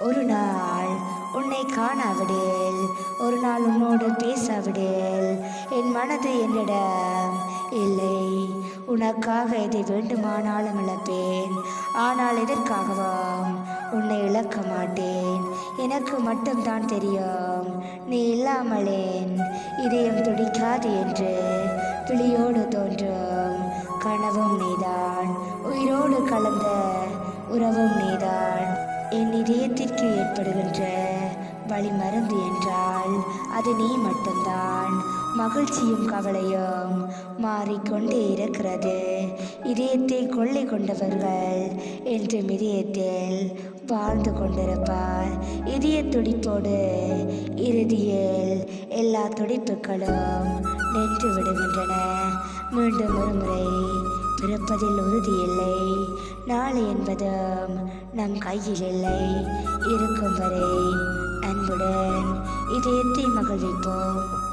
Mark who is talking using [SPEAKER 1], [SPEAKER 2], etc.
[SPEAKER 1] ஒரு நாள் உன்னை காணாவிடில் ஒரு நாள் உன்னோடு பேசாவிடில் என் மனது என்னிடம் இல்லை. உனக்காக எதை வேண்டுமானாலும் இழப்பேன். ஆனால் எதற்காகவும் உன்னை இழக்க மாட்டேன். எனக்கு மட்டும்தான் தெரியும் நீ இல்லாமலேன். இதயம் துடிக்காது என்று விழியோடு தோன்றும் கனவும் நீதான். உயிரோடு கலந்த உறவும் நீதான். என் இதயத்திற்கு ஏற்படுகின்ற வழி மருந்து என்றால் அது நீ மட்டும்தான். மகிழ்ச்சியும் கவலையும் மாறிக்கொண்டே இருக்கிறது. இதயத்தை கொள்ளை கொண்டவர்கள் என்றும் இதயத்தில் வாழ்ந்து கொண்டிருப்பார். இதய துடிப்போடு இறுதியில் எல்லா துடிப்புகளும் நின்று விடுகின்றன. மீண்டும் ஒரு முறை பிறப்பதில் உறுதியில்லை நாளை என்பதும் நம் கையில் இல்லை இருக்கும் வரை அன்புடன் இதயத்தை மகிழ்விப்போம்.